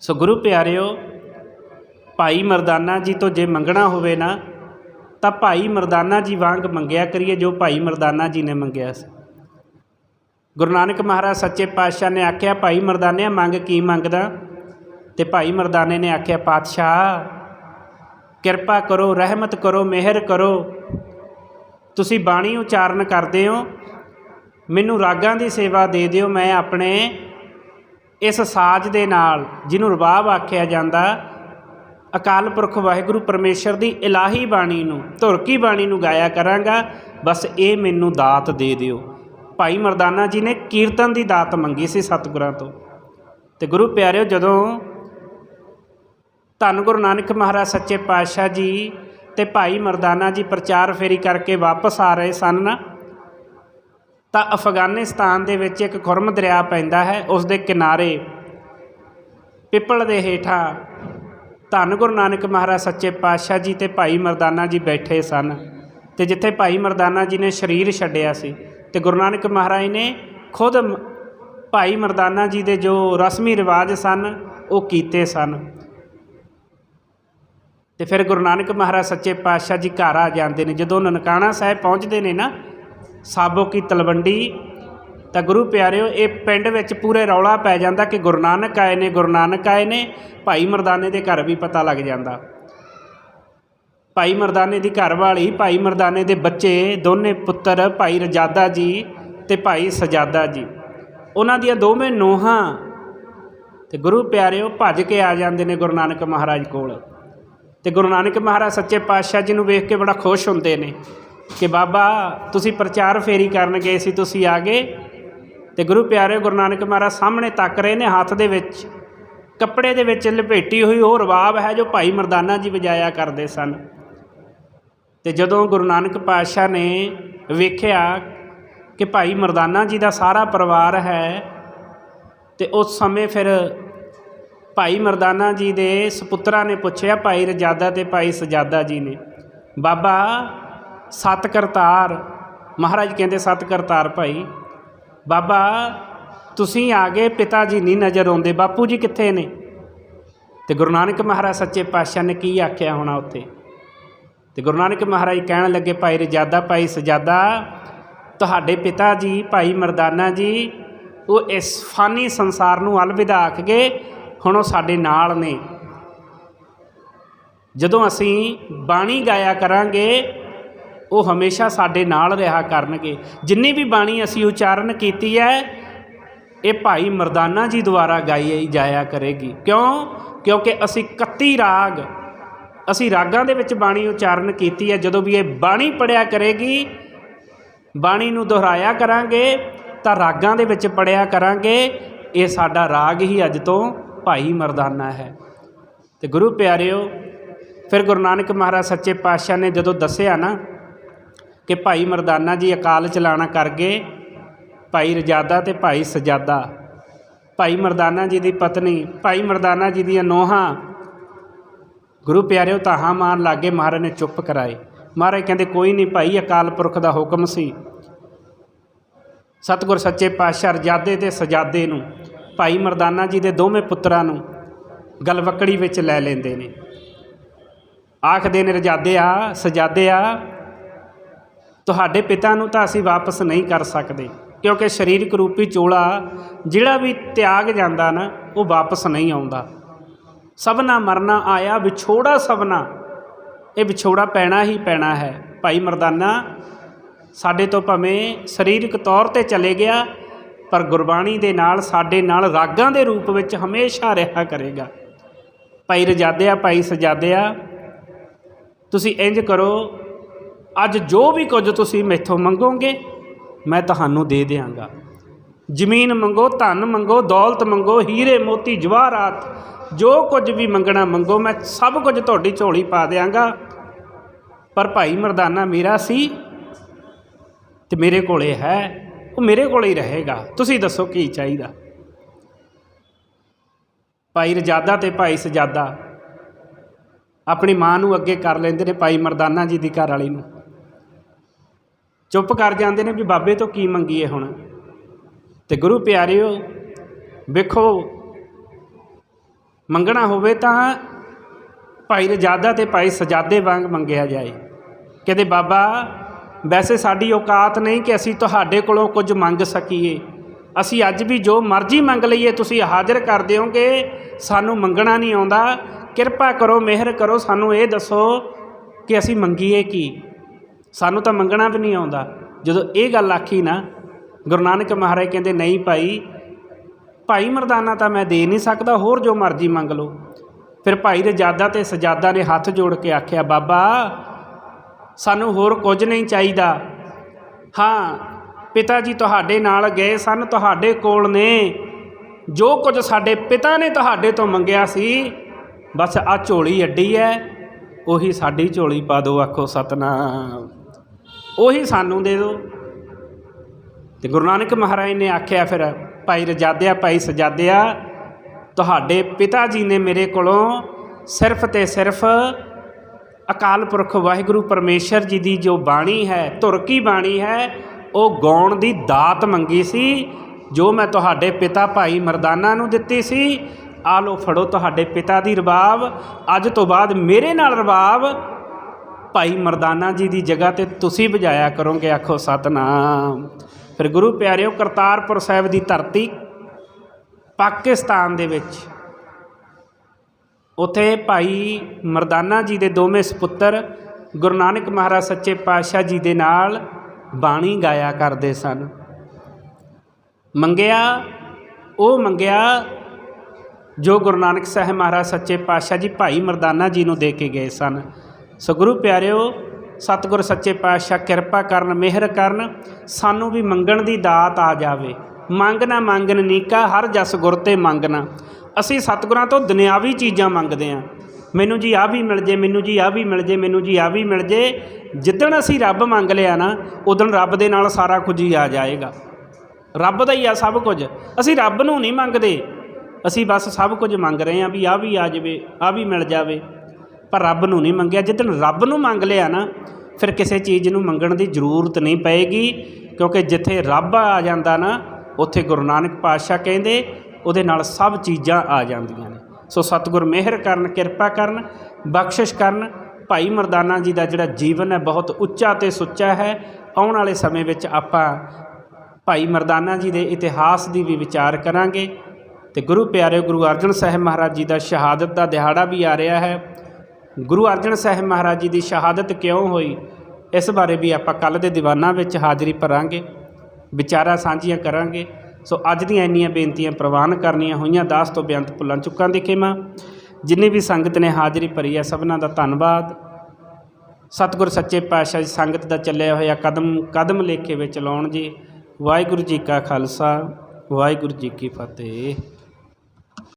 ਸੋ ਗੁਰੂ ਪਿਆਰਿਓ, ਭਾਈ ਮਰਦਾਨਾ ਜੀ ਤੋਂ ਜੇ ਮੰਗਣਾ ਹੋਵੇ ਨਾ, ਤਾਂ ਭਾਈ ਮਰਦਾਨਾ ਜੀ ਵਾਂਗ ਮੰਗਿਆ ਕਰੀਏ ਜੋ ਭਾਈ ਮਰਦਾਨਾ ਜੀ ਨੇ ਮੰਗਿਆ ਸੀ। ਗੁਰੂ ਨਾਨਕ ਮਹਾਰਾਜ ਸੱਚੇ ਪਾਤਸ਼ਾਹ ਨੇ ਆਖਿਆ, ਭਾਈ ਮਰਦਾਨਿਆ, ਮੰਗ ਕੀ ਮੰਗਦਾ? ਤੇ ਭਾਈ ਮਰਦਾਨੇ ਨੇ ਆਖਿਆ, ਪਾਤਸ਼ਾਹ, ਕਿਰਪਾ ਕਰੋ, ਰਹਿਮਤ ਕਰੋ, ਮਿਹਰ ਕਰੋ। ਤੁਸੀਂ ਬਾਣੀ ਉਚਾਰਨ ਕਰਦੇ ਹੋ, ਮੈਨੂੰ ਰਾਗਾਂ ਦੀ ਸੇਵਾ ਦੇ ਦਿਓ, ਮੈਂ ਆਪਣੇ ਇਸ ਸਾਜ਼ ਦੇ ਨਾਲ, ਜਿਹਨੂੰ ਰਬਾਬ ਆਖਿਆ ਜਾਂਦਾ, ਅਕਾਲ ਪੁਰਖ ਵਾਹਿਗੁਰੂ ਪਰਮੇਸ਼ਰ ਦੀ ਇਲਾਹੀ ਬਾਣੀ ਨੂੰ, ਧੁਰਕੀ ਬਾਣੀ ਨੂੰ ਗਾਇਆ ਕਰਾਂਗਾ, ਬਸ ਇਹ ਮੈਨੂੰ ਦਾਤ ਦੇ ਦਿਓ। ਭਾਈ ਮਰਦਾਨਾ ਜੀ ਨੇ ਕੀਰਤਨ ਦੀ ਦਾਤ ਮੰਗੀ ਸੀ ਸਤਿਗੁਰਾਂ ਤੋਂ। ਤੇ ਗੁਰੂ ਪਿਆਰਿਓ, ਜਦੋਂ ਧੰਨ ਗੁਰੂ ਨਾਨਕ ਮਹਾਰਾਜ ਸੱਚੇ ਪਾਤਸ਼ਾਹ ਜੀ ਤੇ ਭਾਈ ਮਰਦਾਨਾ ਜੀ ਪ੍ਰਚਾਰ ਫੇਰੀ ਕਰਕੇ ਵਾਪਸ ਆ ਰਹੇ ਸਨ ਨਾ ਤਾਂ ਅਫਗਾਨਿਸਤਾਨ ਦੇ ਵਿੱਚ ਇੱਕ ਖੁਰਮ ਦਰਿਆ ਪੈਂਦਾ ਹੈ, ਉਸ ਦੇ ਕਿਨਾਰੇ। ਪਿੱਪਲ ਦੇ ਹੇਠਾਂ ਧੰਨ ਗੁਰੂ ਨਾਨਕ ਮਹਾਰਾਜ ਸੱਚੇ ਪਾਤਸ਼ਾਹ ਜੀ ਤੇ ਭਾਈ ਮਰਦਾਨਾ ਜੀ ਬੈਠੇ ਸਨ ਤੇ ਜਿੱਥੇ ਭਾਈ ਮਰਦਾਨਾ ਜੀ ਨੇ ਸਰੀਰ ਛੱਡਿਆ ਸੀ ਤੇ ਗੁਰੂ ਨਾਨਕ ਮਹਾਰਾਜ ਨੇ ਖੁਦ ਭਾਈ ਮਰਦਾਨਾ ਜੀ ਦੇ ਜੋ ਰਸਮੀ ਰਿਵਾਜ ਸਨ, ਉਹ ਕੀਤੇ ਸਨ। ਤੇ ਫਿਰ ਗੁਰੂ ਨਾਨਕ ਮਹਾਰਾਜ ਸੱਚੇ ਪਾਤਸ਼ਾਹ ਜੀ ਘਰ ਆ ਜਾਂਦੇ ਨੇ। ਜਦੋਂ ਨਨਕਾਣਾ ਸਾਹਿਬ ਪਹੁੰਚਦੇ ਨੇ ਨਾ ਸਾਬੋ ਕੀ ਤਲਵੰਡੀ। ਤਾਂ ਗੁਰੂ ਪਿਆਰਿਓ, ਇਹ ਪਿੰਡ ਵਿੱਚ ਪੂਰੇ ਰੌਲਾ ਪੈ ਜਾਂਦਾ ਕਿ ਗੁਰੂ ਨਾਨਕ ਆਏ ਨੇ, ਗੁਰੂ ਨਾਨਕ ਆਏ ਨੇ। ਭਾਈ ਮਰਦਾਨੇ ਦੇ ਘਰ ਵੀ ਪਤਾ ਲੱਗ ਜਾਂਦਾ। ਭਾਈ ਮਰਦਾਨੇ ਦੀ ਘਰਵਾਲੀ, ਭਾਈ ਮਰਦਾਨੇ ਦੇ ਬੱਚੇ, ਦੋਨੇ ਪੁੱਤਰ, ਭਾਈ ਰਜਾਦਾ ਜੀ ਤੇ ਭਾਈ ਸਜਾਦਾ ਜੀ। ਉਹਨਾਂ ਦੀਆਂ ਦੋਵੇਂ ਨੋਹਾਂ ਤੇ ਗੁਰੂ ਪਿਆਰਿਓ ਭੱਜ ਕੇ ਆ ਜਾਂਦੇ ਨੇ ਗੁਰੂ ਨਾਨਕ ਮਹਾਰਾਜ ਕੋਲ। ਤੇ ਗੁਰੂ ਨਾਨਕ ਮਹਾਰਾਜ ਸੱਚੇ ਪਾਤਸ਼ਾਹ ਜੀ ਨੂੰ ਵੇਖ ਕੇ ਬੜਾ ਖੁਸ਼ ਹੁੰਦੇ ਨੇ। ਕਿ ਬਾਬਾ, ਤੁਸੀਂ ਪ੍ਰਚਾਰ ਫੇਰੀ ਕਰਨ ਗਏ ਸੀ, ਤੁਸੀਂ ਆ ਗਏ। ਤੇ ਗੁਰੂ ਪਿਆਰੇ ਗੁਰੂ ਨਾਨਕ ਮਹਾਰਾਜ ਸਾਹਮਣੇ ਤੱਕ ਰਹੇ ਨੇ ਹੱਥ ਦੇ ਵਿੱਚ। ਕੱਪੜੇ ਦੇ ਵਿੱਚ ਲਪੇਟੀ ਹੋਈ ਉਹ ਰਵਾਬ ਹੈ ਜੋ ਭਾਈ ਮਰਦਾਨਾ ਜੀ ਵਜਾਇਆ ਕਰਦੇ ਸਨ। ਤੇ ਜਦੋਂ ਗੁਰੂ ਨਾਨਕ ਪਾਤਸ਼ਾਹ ਨੇ ਵੇਖਿਆ ਕਿ ਭਾਈ ਮਰਦਾਨਾ ਜੀ ਦਾ ਸਾਰਾ ਪਰਿਵਾਰ ਹੈ, ਤੇ ਉਸ ਸਮੇਂ ਫਿਰ ਭਾਈ ਮਰਦਾਨਾ ਜੀ ਦੇ ਸੁਪੁੱਤਰਾਂ ਨੇ ਪੁੱਛਿਆ, ਭਾਈ ਰਜਾਦਾ ਤੇ ਭਾਈ ਸਜਾਦਾ ਜੀ ਨੇ, ਬਾਬਾ ਸਤ ਕਰਤਾਰ ਮਹਾਰਾਜ ਕਹਿੰਦੇ ਸਤ ਕਰਤਾਰ ਭਾਈ, ਬਾਬਾ, ਤੁਸੀਂ ਆ ਗਏ ਪਿਤਾ ਜੀ ਨਹੀਂ ਨਜ਼ਰ ਆਉਂਦੇ, ਬਾਪੂ ਜੀ ਕਿੱਥੇ ਨੇ? ਤੇ ਗੁਰੂ ਨਾਨਕ ਮਹਾਰਾਜ ਸੱਚੇ ਪਾਤਸ਼ਾਹ ਨੇ ਕੀ ਆਖਿਆ ਹੋਣਾ ਉੱਥੇ? ਤੇ ਗੁਰੂ ਨਾਨਕ ਮਹਾਰਾਜ ਕਹਿਣ ਲੱਗੇ, ਭਾਈ ਰਜਾਦਾ, ਭਾਈ ਸਜਾਦਾ, ਤੁਹਾਡੇ ਪਿਤਾ ਜੀ, ਭਾਈ ਮਰਦਾਨਾ ਜੀ, ਉਹ ਇਸ ਫਾਨੀ ਸੰਸਾਰ ਨੂੰ ਅਲਵਿਦਾ ਆਖ ਗਏ, ਹੁਣ ਉਹ ਸਾਡੇ ਨਾਲ ਨੇ। ਜਦੋਂ ਅਸੀਂ ਬਾਣੀ ਗਾਇਆ ਕਰਾਂਗੇ ਉਹ ਹਮੇਸ਼ਾ ਸਾਡੇ ਨਾਲ ਰਿਹਾ ਕਰਨਗੇ। ਜਿੰਨੀ ਵੀ ਬਾਣੀ ਅਸੀਂ ਉਚਾਰਨ ਕੀਤੀ ਹੈ, ਇਹ ਭਾਈ ਮਰਦਾਨਾ ਜੀ ਦੁਆਰਾ ਗਾਈ ਜਾਇਆ ਕਰੇਗੀ। ਕਿਉਂ? ਕਿਉਂਕਿ ਅਸੀਂ 31 ਰਾਗ, ਅਸੀਂ ਰਾਗਾਂ ਦੇ ਵਿੱਚ ਬਾਣੀ ਉਚਾਰਨ ਕੀਤੀ ਹੈ। ਜਦੋਂ ਵੀ ਇਹ ਬਾਣੀ ਪੜਿਆ ਕਰੇਗੀ, ਬਾਣੀ ਨੂੰ ਦੁਹਰਾਇਆ ਕਰਾਂਗੇ, ਤਾਂ ਰਾਗਾਂ ਦੇ ਵਿੱਚ ਪੜਿਆ ਕਰਾਂਗੇ, ਇਹ ਸਾਡਾ ਰਾਗ ਹੀ ਅੱਜ ਤੋਂ ਭਾਈ ਮਰਦਾਨਾ ਹੈ। ਤੇ ਗੁਰੂ ਪਿਆਰਿਓ, ਫਿਰ ਗੁਰੂ ਨਾਨਕ ਮਹਾਰਾਜ ਸੱਚੇ ਪਾਤਸ਼ਾਹ ਨੇ ਜਦੋਂ ਦੱਸਿਆ ਨਾ ਕਿ ਭਾਈ ਮਰਦਾਨਾ ਜੀ ਅਕਾਲ ਚਲਾਣਾ ਕਰ ਗਏ, ਭਾਈ ਰਜਾਦਾ ਤੇ ਭਾਈ ਸਜਾਦਾ। ਭਾਈ ਮਰਦਾਨਾ ਜੀ ਦੀ ਪਤਨੀ, ਭਾਈ ਮਰਦਾਨਾ ਜੀ ਦੀਆਂ ਨੋਹਾਂ। ਗੁਰੂ ਪਿਆਰਿਓ ਤਾਹਾਂ ਮਾਰ ਲਾਗੇ, ਮਹਾਰਾਜ ਨੇ ਚੁੱਪ ਕਰਾਏ। ਮਹਾਰਾਜ ਕਹਿੰਦੇ, ਕੋਈ ਨਹੀਂ ਭਾਈ, ਅਕਾਲ ਪੁਰਖ ਦਾ ਹੁਕਮ ਸੀ। ਸਤਿਗੁਰ ਸੱਚੇ ਪਾਤਸ਼ਾਹ ਰਜਾਦੇ ਤੇ ਸਜਾਦੇ ਨੂੰ, ਭਾਈ ਮਰਦਾਨਾ ਜੀ ਦੇ ਦੋਵੇਂ ਪੁੱਤਰਾਂ ਨੂੰ ਗਲਵਕੜੀ ਵਿੱਚ ਲੈ ਲੈਂਦੇ ਨੇ। ਆਖਦੇ ਨੇ, ਰਜਾਦੇ ਆ, ਸਜਾਦੇ ਆ ਤੁਹਾਡੇ ਪਿਤਾ ਨੂੰ ਤਾਂ ਅਸੀਂ ਵਾਪਸ ਨਹੀਂ ਕਰ ਸਕਦੇ, ਕਿਉਂਕਿ ਸਰੀਰਕ ਰੂਪੀ ਚੋਲਾ ਜਿਹੜਾ ਵੀ ਤਿਆਗ ਜਾਂਦਾ ਨਾ, ਉਹ ਵਾਪਸ ਨਹੀਂ ਆਉਂਦਾ। ਸਭਨਾ ਮਰਨਾ ਆਇਆ ਵਿਛੋੜਾ ਸਭਨਾ, ਇਹ ਵਿਛੋੜਾ ਪੈਣਾ ਹੀ ਪੈਣਾ ਹੈ। ਭਾਈ ਮਰਦਾਨਾ, ਸਾਡੇ ਤੋਂ ਭਾਵੇਂ ਸਰੀਰਕ ਤੌਰ ਤੇ ਚਲੇ ਗਿਆ, ਪਰ ਗੁਰਬਾਣੀ ਦੇ ਨਾਲ ਸਾਡੇ ਨਾਲ ਰਾਗਾਂ ਦੇ ਰੂਪ ਵਿੱਚ ਹਮੇਸ਼ਾ ਰਿਹਾ ਕਰੇਗਾ। ਭਾਈ ਰਜਾਦਿਆ, ਭਾਈ ਸਜਾਦਿਆ, ਤੁਸੀਂ ਇੰਜ ਕਰੋ ਅੱਜ ਜੋ ਵੀ ਕੁਝ ਤੁਸੀਂ ਮੈਥੋਂ ਮੰਗੋਗੇ, ਮੈਂ ਤੁਹਾਨੂੰ ਦੇ ਦਿਆਂਗਾ। ਜ਼ਮੀਨ ਮੰਗੋ, ਧਨ ਮੰਗੋ, ਦੌਲਤ ਮੰਗੋ, ਹੀਰੇ, ਮੋਤੀ, ਜਵਾਹਰਾਤ, ਜੋ ਕੁਝ ਵੀ ਮੰਗਣਾ ਮੰਗੋ, ਮੈਂ ਸਭ ਕੁਝ ਤੁਹਾਡੀ ਝੋਲੀ ਪਾ ਦਿਆਂਗਾ। ਪਰ ਭਾਈ ਮਰਦਾਨਾ ਮੇਰਾ ਸੀ ਤੇ ਮੇਰੇ ਕੋਲੇ ਹੈ, ਉਹ ਮੇਰੇ ਕੋਲੇ ਹੀ ਰਹੇਗਾ। ਤੁਸੀਂ ਦੱਸੋ ਕੀ ਚਾਹੀਦਾ? ਭਾਈ ਰਜਾਦਾ ਤੇ ਭਾਈ ਸਜਾਦਾ। ਆਪਣੀ ਮਾਂ ਨੂੰ ਅੱਗੇ ਕਰ ਲੈਂਦੇ ਨੇ ਭਾਈ ਮਰਦਾਨਾ ਜੀ ਦੀ ਘਰ ਵਾਲੀ ਨੂੰ। ਚੁੱਪ ਕਰ ਜਾਂਦੇ ਨੇ ਵੀ ਬਾਬੇ ਤੋਂ ਕੀ ਮੰਗੀਏ ਹੁਣ? ਤੇ ਗੁਰੂ ਪਿਆਰਿਓ, ਵੇਖੋ, ਮੰਗਣਾ ਹੋਵੇ ਤਾਂ ਭਾਈ ਰਜਾਦਾ ਤੇ ਭਾਈ ਸਜਾਦੇ ਵਾਂਗ ਮੰਗਿਆ ਜਾਏ। ਕਹਿੰਦੇ ਬਾਬਾ, ਵੈਸੇ ਸਾਡੀ ਔਕਾਤ ਨਹੀਂ ਕਿ ਅਸੀਂ ਤੁਹਾਡੇ ਕੋਲੋਂ ਕੁਝ ਮੰਗ ਸਕੀਏ। ਅਸੀਂ ਅੱਜ ਵੀ ਜੋ ਮਰਜ਼ੀ ਮੰਗ ਲਈਏ, ਤੁਸੀਂ ਹਾਜ਼ਰ ਕਰ ਦਿਓਗੇ, ਸਾਨੂੰ ਮੰਗਣਾ ਨਹੀਂ ਆਉਂਦਾ। ਕਿਰਪਾ ਕਰੋ, ਮਿਹਰ ਕਰੋ, ਸਾਨੂੰ ਇਹ ਦੱਸੋ ਕਿ ਅਸੀਂ ਮੰਗੀਏ ਕੀ? ਸਾਨੂੰ ਤਾਂ ਮੰਗਣਾ ਵੀ ਨਹੀਂ ਆਉਂਦਾ। ਜਦੋਂ ਇਹ ਗੱਲ ਆਖੀ ਨਾ, ਗੁਰੂ ਨਾਨਕ ਮਹਾਰਾਜ ਕਹਿੰਦੇ, ਨਹੀਂ ਭਾਈ ਭਾਈ ਮਰਦਾਨਾ ਤਾਂ ਮੈਂ ਦੇ ਨਹੀਂ ਸਕਦਾ, ਹੋਰ ਜੋ ਮਰਜ਼ੀ ਮੰਗ ਲਓ। ਫਿਰ ਭਾਈ ਦੇ ਜਾਦਾ ਤੇ ਸਜਾਦਾ ਨੇ ਹੱਥ ਜੋੜ ਕੇ ਆਖਿਆ, ਬਾਬਾ, ਸਾਨੂੰ ਹੋਰ ਕੁਝ ਨਹੀਂ ਚਾਹੀਦਾ। ਹਾਂ ਪਿਤਾ ਜੀ ਤੁਹਾਡੇ ਨਾਲ ਗਏ, ਸਨ ਤੁਹਾਡੇ ਕੋਲ ਨੇ। ਜੋ ਕੁਝ ਸਾਡੇ ਪਿਤਾ ਨੇ ਤੁਹਾਡੇ ਤੋਂ ਮੰਗਿਆ ਸੀ, ਬਸ ਆ ਝੋਲੀ ਅੱਡੀ ਹੈ ਉਹੀ ਸਾਡੀ ਝੋਲੀ ਪਾ ਦਿਓ, ਆਖੋ ਸਤਨਾਮ। ਉਹੀ ਸਾਨੂੰ ਦੇ ਦਿਓ। ਤੇ ਗੁਰੂ ਨਾਨਕ ਮਹਾਰਾਜ ਨੇ ਆਖਿਆ ਫਿਰ, ਭਾਈ ਰਜਾਦਿਆ, ਭਾਈ ਸਜਾਦਿਆ, ਤੁਹਾਡੇ ਪਿਤਾ ਜੀ ਨੇ ਮੇਰੇ ਕੋਲੋਂ ਸਿਰਫ ਤੇ ਸਿਰਫ ਅਕਾਲ ਪੁਰਖ ਵਾਹਿਗੁਰੂ ਪਰਮੇਸ਼ਰ ਜੀ ਦੀ ਜੋ ਬਾਣੀ ਹੈ, ਧੁਰ ਕੀ ਬਾਣੀ ਹੈ, ਉਹ ਗਾਉਣ ਦੀ ਦਾਤ ਮੰਗੀ ਸੀ, ਜੋ ਮੈਂ ਤੁਹਾਡੇ ਪਿਤਾ ਭਾਈ ਮਰਦਾਨਾ ਨੂੰ ਦਿੱਤੀ ਸੀ। ਆ ਲੋ ਫੜੋ ਤੁਹਾਡੇ ਪਿਤਾ ਦੀ ਰਬਾਬ। ਅੱਜ ਤੋਂ ਬਾਅਦ ਮੇਰੇ ਨਾਲ ਰਬਾਬ ਭਾਈ ਮਰਦਾਨਾ ਜੀ ਦੀ ਜਗ੍ਹਾ ਤੇ ਤੁਸੀਂ ਵਜਾਇਆ ਕਰੋਗੇ, ਆਖੋ ਸਤਨਾਮ। ਫਿਰ ਗੁਰੂ ਪਿਆਰਿਓ, ਕਰਤਾਰਪੁਰ ਸਾਹਿਬ ਦੀ ਧਰਤੀ ਪਾਕਿਸਤਾਨ ਦੇ ਵਿੱਚ। ਉਥੇ ਭਾਈ ਮਰਦਾਨਾ ਜੀ ਦੇ ਦੋਵੇਂ ਸੁਪੁੱਤਰ ਗੁਰੂ ਨਾਨਕ ਮਹਾਰਾਜ ਸੱਚੇ ਪਾਤਸ਼ਾਹ ਜੀ ਦੇ ਨਾਲ ਬਾਣੀ ਗਾਇਆ ਕਰਦੇ ਸਨ। ਮੰਗਿਆ, ਉਹ ਮੰਗਿਆ ਜੋ ਗੁਰੂ ਨਾਨਕ ਸਾਹਿਬ ਮਹਾਰਾਜ ਸੱਚੇ ਪਾਤਸ਼ਾਹ ਜੀ ਭਾਈ ਮਰਦਾਨਾ ਜੀ ਨੂੰ ਦੇ ਕੇ ਗਏ ਸਨ। ਸੋ ਗੁਰੂ ਪਿਆਰਿਓ, ਸਤਿਗੁਰ ਸੱਚੇ ਪਾਤਸ਼ਾਹ ਕਿਰਪਾ ਕਰਨ, ਮਿਹਰ ਕਰਨ, ਸਾਨੂੰ ਵੀ ਮੰਗਣ ਦੀ ਦਾਤ ਆ ਜਾਵੇ। ਮੰਗ ਨਾ ਮੰਗਨ ਨੀਕਾ ਹਰ ਜਸ ਗੁਰ ਤੇ ਮੰਗਣਾ ਅਸੀਂ ਸਤਿਗੁਰਾਂ ਤੋਂ ਦੁਨਿਆਵੀ ਚੀਜ਼ਾਂ ਮੰਗਦੇ ਆਂ ਮੈਨੂੰ ਜੀ ਆ ਵੀ ਮਿਲ ਜੇ, ਮੈਨੂੰ ਜੀ ਆ ਵੀ ਮਿਲ ਜੇ, ਮੈਨੂੰ ਜੀ ਆ ਵੀ ਮਿਲ ਜੇ। ਜਿੱਦਣ ਅਸੀਂ ਰੱਬ ਮੰਗ ਲਿਆ ਨਾ ਉਦੋਂ ਰੱਬ ਦੇ ਨਾਲ ਸਾਰਾ ਕੁਝ ਹੀ ਆ ਜਾਏਗਾ। ਰੱਬ ਦਾ ਹੀ ਆ ਸਭ ਕੁਝ। ਅਸੀਂ ਰੱਬ ਨੂੰ ਨਹੀਂ ਮੰਗਦੇ। ਅਸੀਂ ਬਸ ਸਭ ਕੁਝ ਮੰਗ ਰਹੇ ਆਂ ਵੀ ਆ ਵੀ ਆ ਜਾਵੇ ਆ ਵੀ ਮਿਲ ਜਾਵੇ। ਪਰ ਰੱਬ ਨੂੰ ਨਹੀਂ ਮੰਗਿਆ। ਜਿੱਦਣ ਰੱਬ ਨੂੰ ਮੰਗ ਲਿਆ ਨਾ, ਫਿਰ ਕਿਸੇ ਚੀਜ਼ ਨੂੰ ਮੰਗਣ ਦੀ ਜ਼ਰੂਰਤ ਨਹੀਂ ਪਏਗੀ, ਕਿਉਂਕਿ ਜਿੱਥੇ ਰੱਬ ਆ ਜਾਂਦਾ ਨਾ, ਉੱਥੇ ਗੁਰੂ ਨਾਨਕ ਪਾਤਸ਼ਾਹ ਕਹਿੰਦੇ, ਉਹਦੇ ਨਾਲ ਸਭ ਚੀਜ਼ਾਂ ਆ ਜਾਂਦੀਆਂ ਨੇ। ਸੋ ਸਤਿਗੁਰ ਮਿਹਰ ਕਰਨ, ਕਿਰਪਾ ਕਰਨ, ਬਖਸ਼ਿਸ਼ ਕਰਨ, ਭਾਈ ਮਰਦਾਨਾ ਜੀ ਦਾ ਜਿਹੜਾ ਜੀਵਨ ਹੈ ਬਹੁਤ ਉੱਚਾ ਤੇ ਸੁੱਚਾ ਹੈ। ਆਉਣ ਵਾਲੇ ਸਮੇਂ ਵਿੱਚ ਆਪਾਂ ਭਾਈ ਮਰਦਾਨਾ ਜੀ ਦੇ ਇਤਿਹਾਸ ਦੀ ਵੀ ਵਿਚਾਰ ਕਰਾਂਗੇ। ਤੇ ਗੁਰੂ ਪਿਆਰੇ ਗੁਰੂ ਅਰਜਨ ਸਾਹਿਬ ਮਹਾਰਾਜ ਜੀ ਦਾ ਸ਼ਹਾਦਤ ਦਾ ਦਿਹਾੜਾ ਵੀ ਆ ਰਿਹਾ ਹੈ। ਗੁਰੂ ਅਰਜਨ ਸਾਹਿਬ ਮਹਾਰਾਜ ਜੀ ਦੀ ਸ਼ਹਾਦਤ ਕਿਉਂ ਹੋਈ? ਇਸ ਬਾਰੇ ਵੀ ਆਪਾਂ ਕੱਲ ਦੇ ਦੀਵਾਨਾਂ ਵਿੱਚ ਹਾਜ਼ਰੀ ਭਰਾਂਗੇ, ਵਿਚਾਰਾਂ ਸਾਂਝੀਆਂ ਕਰਾਂਗੇ। ਸੋ ਅੱਜ ਦੀਆਂ ਇੰਨੀਆਂ ਬੇਨਤੀਆਂ ਪ੍ਰਵਾਨ ਕਰਨੀਆਂ ਹੋਈਆਂ, ਦਾਸ ਤੋਂ ਬੇਅੰਤ ਭੁੱਲਾਂ ਚੁੱਕਾਂ ਦੀ ਖੇਮਾ। ਜਿੰਨੀ ਵੀ ਸੰਗਤ ਨੇ ਹਾਜ਼ਰੀ ਭਰੀ ਹੈ ਸਭਨਾਂ ਦਾ ਧੰਨਵਾਦ। ਸਤਿਗੁਰ ਸੱਚੇ ਪਾਤਸ਼ਾਹ ਜੀ, ਸੰਗਤ ਦਾ ਚੱਲਿਆ ਹੋਇਆ ਕਦਮ ਕਦਮ ਲੇਖੇ ਵਿੱਚ ਲਾਉਣ ਜੀ। ਵਾਹਿਗੁਰੂ ਜੀ ਕਾ ਖਾਲਸਾ, ਵਾਹਿਗੁਰੂ ਜੀ ਕੀ ਫਤਿਹ।